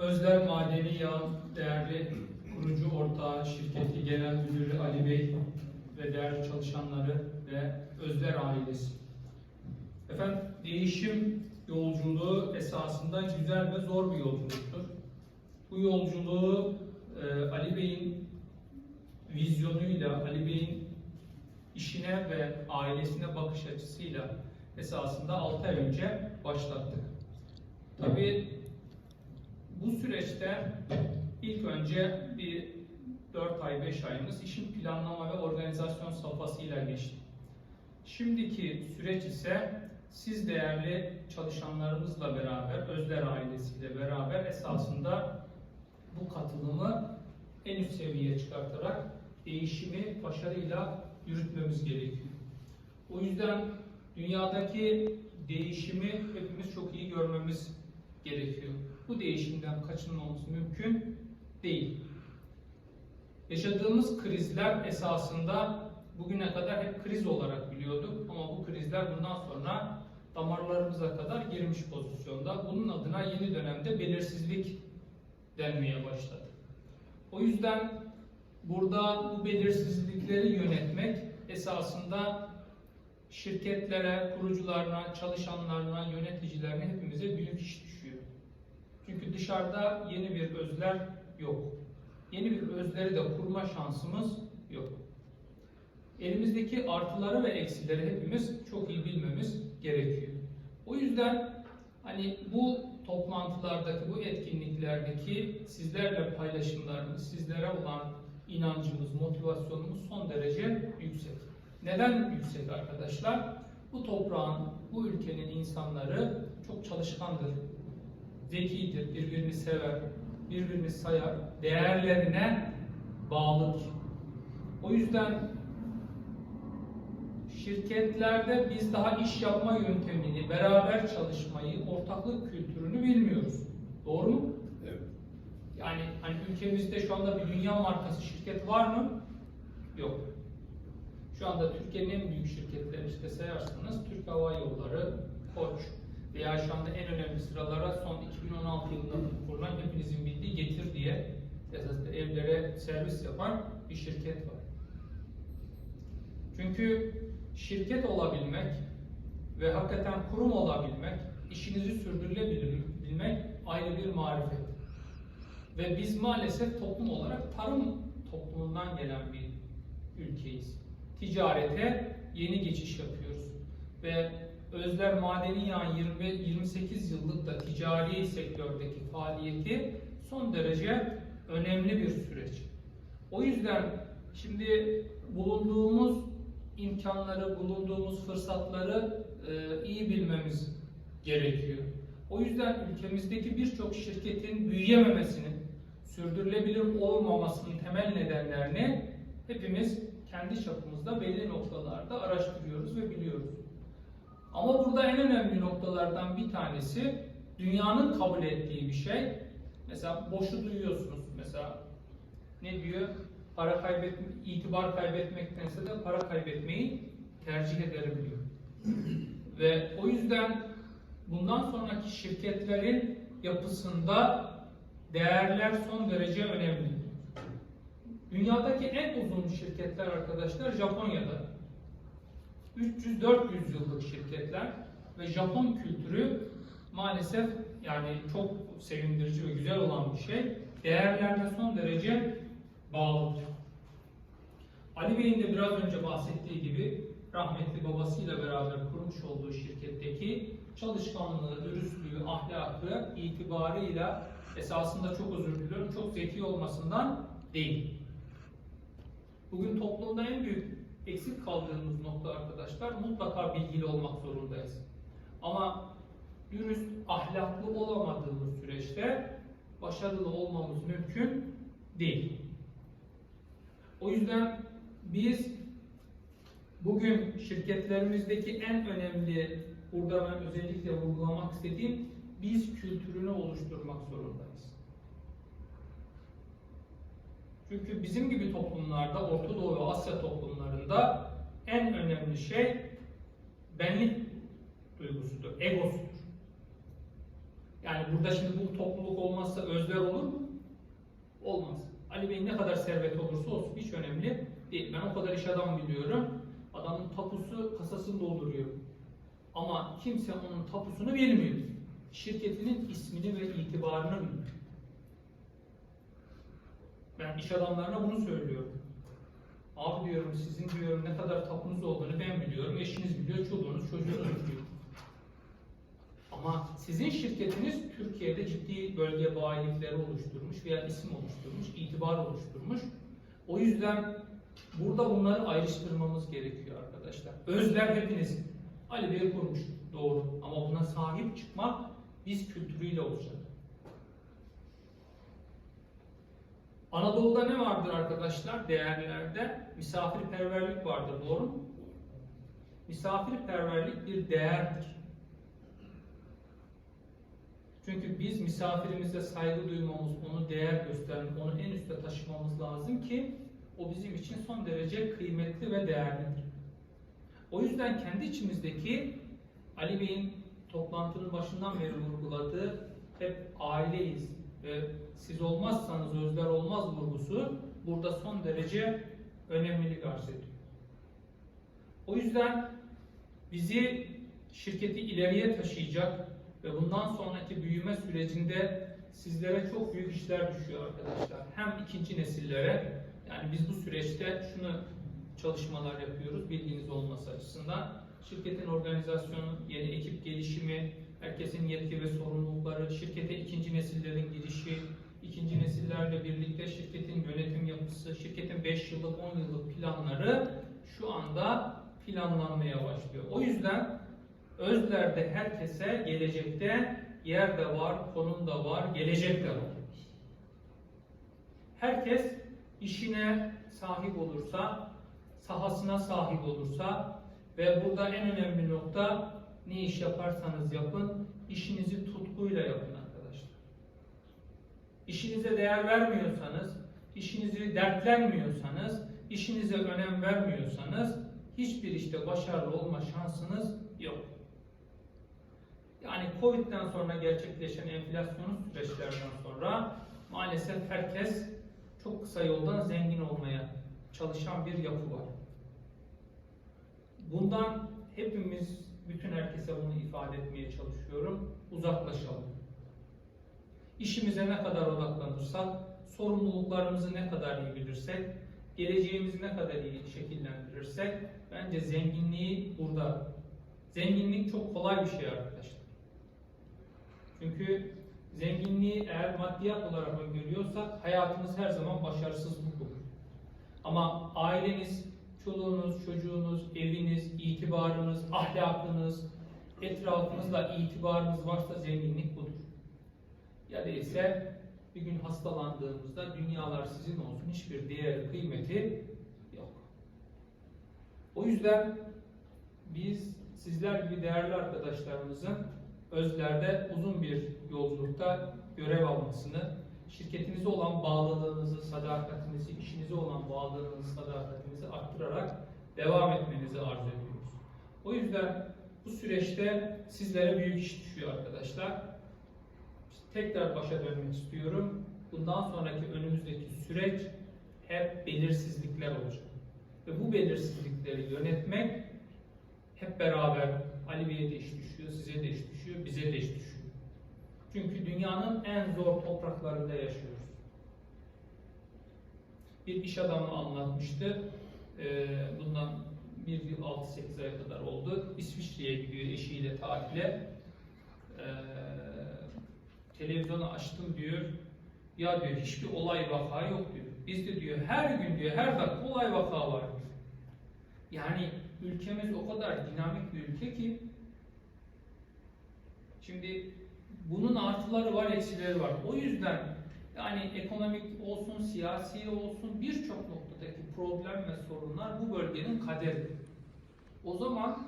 Özler Madeni Yağ'ın değerli kurucu ortağı, şirketi genel müdürü Ali Bey ve değerli çalışanları ve Özler ailesi. Efendim değişim yolculuğu esasında güzel ve zor bir yolculuktur. Bu yolculuğu e, Ali Bey'in vizyonuyla, Ali Bey'in işine ve ailesine bakış açısıyla esasında 6 ay önce başlattık. Tabii bu süreçte ilk önce bir 4 ay 5 ayımız işin planlama ve organizasyon safhasıyla geçti. Şimdiki süreç ise siz değerli çalışanlarımızla beraber, Özler ailesiyle beraber esasında bu katılımı en üst seviyeye çıkartarak değişimi başarıyla yürütmemiz gerekiyor. O yüzden dünyadaki değişimi hepimiz çok iyi görmemiz gerekiyor. Bu değişimden kaçınmamız mümkün değil. Yaşadığımız krizler esasında bugüne kadar hep kriz olarak biliyorduk ama bu krizler bundan sonra damarlarımıza kadar girmiş pozisyonda. Bunun adına yeni dönemde belirsizlik denmeye başladı. O yüzden burada bu belirsizlikleri yönetmek esasında şirketlere, kurucularına, çalışanlarına, yöneticilerine hepimize büyük iş. Çünkü dışarıda yeni bir özler yok. Yeni bir özleri de kurma şansımız yok. Elimizdeki artıları ve eksileri hepimiz çok iyi bilmemiz gerekiyor. O yüzden hani bu toplantılardaki, bu etkinliklerdeki sizlerle paylaşımlarımız, sizlere olan inancımız, motivasyonumuz son derece yüksek. Neden yüksek arkadaşlar? Bu toprağın, bu ülkenin insanları çok çalışkandır, zekidir, birbirini sever, birbirini sayar, değerlerine bağlıdır. O yüzden şirketlerde biz daha iş yapma yöntemini, beraber çalışmayı, ortaklık kültürünü bilmiyoruz. Doğru mu? Evet. Yani hani ülkemizde şu anda bir dünya markası şirket var mı? Yok. Şu anda Türkiye'nin en büyük şirketlerini işte sayarsanız Türk Hava Yolları, Koç veya şu anda en önemli sıralara son 2016 yılında kurulan hepinizin bildiği Getir diye esasında evlere servis yapan bir şirket var. Çünkü şirket olabilmek ve hakikaten kurum olabilmek, işinizi sürdürülebilmek ayrı bir marifet. Ve biz maalesef toplum olarak tarım toplumundan gelen bir ülkeyiz. Ticarete yeni geçiş yapıyoruz. Ve Özler Madeni Yağ 20, 28 yıllık da ticari sektördeki faaliyeti son derece önemli bir süreç. O yüzden şimdi bulunduğumuz imkanları, bulunduğumuz fırsatları e, iyi bilmemiz gerekiyor. O yüzden ülkemizdeki birçok şirketin büyüyememesinin, sürdürülebilir olmamasının temel nedenlerini hepimiz kendi çapımızda belli noktalarda araştırıyoruz ve biliyoruz. Ama burada en önemli noktalardan bir tanesi dünyanın kabul ettiği bir şey. Mesela boşu duyuyorsunuz. Mesela ne diyor? Para kaybetme, itibar kaybetmektense de para kaybetmeyi tercih ederim diyor. Ve o yüzden bundan sonraki şirketlerin yapısında değerler son derece önemli. Dünyadaki en uzun şirketler arkadaşlar Japonya'da. 300-400 yıllık şirketler ve Japon kültürü maalesef yani çok sevindirici ve güzel olan bir şey. Değerlerine son derece bağlıdır. Ali Bey'in de biraz önce bahsettiği gibi rahmetli babasıyla beraber kurmuş olduğu şirketteki çalışkanlığı, dürüstlüğü, ahlakı, itibarıyla esasında çok özür diliyorum, çok zeki olmasından değil. Bugün toplumda en büyük eksik kaldığımız nokta arkadaşlar mutlaka bilgili olmak zorundayız. Ama dürüst, ahlaklı olamadığımız süreçte başarılı olmamız mümkün değil. O yüzden biz bugün şirketlerimizdeki en önemli, burada ben özellikle vurgulamak istediğim biz kültürünü oluşturmak zorundayız. Çünkü bizim gibi toplumlarda, Orta Doğu ve Asya toplumlarında en önemli şey benlik duygusudur, egosudur. Yani burada şimdi bu topluluk olmazsa özler olur mu? Olmaz. Ali Bey ne kadar servet olursa olsun hiç önemli değil. Ben o kadar iş adamı biliyorum. Adamın tapusu kasasını dolduruyor. Ama kimse onun tapusunu bilmiyor. Şirketinin ismini ve itibarını bilmiyor. Ben iş adamlarına bunu söylüyorum. Abi diyorum sizin diyorum ne kadar tapunuz olduğunu ben biliyorum, eşiniz biliyor, çoluğunuz, çocuğunuz biliyor. Ama sizin şirketiniz Türkiye'de ciddi bölge bayilikleri oluşturmuş veya isim oluşturmuş, itibar oluşturmuş. O yüzden burada bunları ayrıştırmamız gerekiyor arkadaşlar. Özler hepiniz. Ali Bey kurmuş, doğru. Ama buna sahip çıkmak biz kültürüyle olacak. Anadolu'da ne vardır arkadaşlar değerlerde? Misafirperverlik vardır, doğru mu? Misafirperverlik bir değerdir. Çünkü biz misafirimize saygı duymamız, onu değer göstermemiz, onu en üste taşımamız lazım ki o bizim için son derece kıymetli ve değerlidir. O yüzden kendi içimizdeki Ali Bey'in toplantının başından beri vurguladığı hep aileyiz ve siz olmazsanız özler olmaz vurgusu burada son derece önemlilik arz ediyor. O yüzden bizi şirketi ileriye taşıyacak ve bundan sonraki büyüme sürecinde sizlere çok büyük işler düşüyor arkadaşlar. Hem ikinci nesillere yani biz bu süreçte şunu çalışmalar yapıyoruz bilginiz olması açısından. Şirketin organizasyonu, yeni ekip gelişimi, herkesin yetki ve sorumlulukları, şirkete ikinci nesillerin girişi, ikinci nesillerle birlikte şirketin yönetim yapısı, şirketin 5 yıllık, 10 yıllık planları şu anda planlanmaya başlıyor. O yüzden özlerde herkese gelecekte yer de var, konum da var, gelecek de var. Herkes işine sahip olursa, sahasına sahip olursa ve burada en önemli nokta ne iş yaparsanız yapın, işinizi tutkuyla yapın arkadaşlar. İşinize değer vermiyorsanız, işinizi dertlenmiyorsanız, işinize önem vermiyorsanız hiçbir işte başarılı olma şansınız yok. Yani Covid'den sonra gerçekleşen enflasyonun süreçlerden sonra maalesef herkes çok kısa yoldan zengin olmaya çalışan bir yapı var. Bundan hepimiz, bütün herkese bunu ifade etmeye çalışıyorum. Uzaklaşalım. İşimize ne kadar odaklanırsak, sorumluluklarımızı ne kadar iyi bilirsek, geleceğimizi ne kadar iyi şekillendirirsek, bence zenginliği burada. Zenginlik çok kolay bir şey arkadaşlar. Çünkü zenginliği eğer maddiyat olarak öngörüyorsak hayatımız her zaman başarısızlık olur. Ama aileniz, çoluğunuz, çocuğunuz, eviniz, itibarınız, ahlakınız, etrafınızla itibarınız varsa zenginlik budur. Ya değilse bir gün hastalandığımızda dünyalar sizin olsun hiçbir değeri, kıymeti yok. O yüzden biz sizler gibi değerli arkadaşlarımızın özlerde uzun bir yolculukta görev almasını, şirketinize olan bağlılığınızı, sadakatinizi, işinize olan bağlılığınızı, sadakatinizi arttırarak devam etmenizi arzu ediyoruz. O yüzden bu süreçte sizlere büyük iş düşüyor arkadaşlar. Tekrar başa dönmek istiyorum. Bundan sonraki önümüzdeki süreç hep belirsizlikler olacak. Ve bu belirsizlikleri yönetmek hep beraber Ali Bey'e de iş düşüyor, size de iş düşüyor, bize de iş düşüyor. Çünkü dünyanın en zor topraklarında yaşıyoruz. Bir iş adamı anlatmıştı. Ee, bundan bir yıl 6-8 ay kadar oldu. İsviçre'ye gidiyor eşiyle tatile. Ee, televizyonu açtım diyor. Ya diyor hiçbir olay vaka yok diyor. Bizde diyor her gün diyor her dakika olay vaka var. Yani ülkemiz o kadar dinamik bir ülke ki şimdi bunun artıları var, eksileri var. O yüzden yani ekonomik olsun, siyasi olsun birçok noktadaki problem ve sorunlar bu bölgenin kaderi. O zaman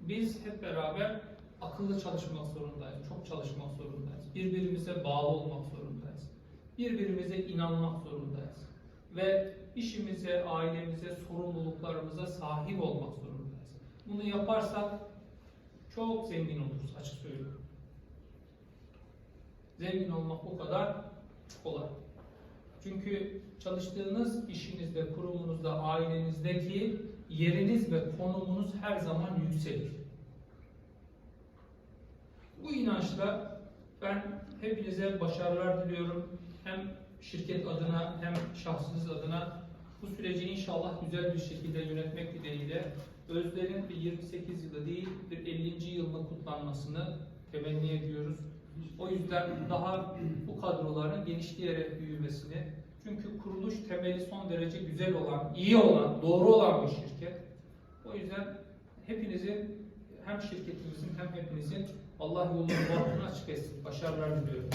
biz hep beraber akıllı çalışmak zorundayız, çok çalışmak zorundayız. Birbirimize bağlı olmak zorundayız. Birbirimize inanmak zorundayız. Ve işimize, ailemize, sorumluluklarımıza sahip olmak zorundayız. Bunu yaparsak çok zengin oluruz açık söylüyorum. Zengin olmak o kadar kolay. Çünkü çalıştığınız işinizde, kurumunuzda, ailenizdeki yeriniz ve konumunuz her zaman yükselir. Bu inançla ben hepinize başarılar diliyorum. Hem şirket adına hem şahsınız adına bu süreci inşallah güzel bir şekilde yönetmek dileğiyle Özler'in bir 28 yılı değil bir 50. yılını kutlanmasını temenni ediyoruz. O yüzden daha bu kadroların genişleyerek büyümesini çünkü kuruluş temeli son derece güzel olan, iyi olan, doğru olan bir şirket. O yüzden hepinizin hem şirketimizin hem hepinizin Allah yolunu açık etsin. Başarılar diliyorum.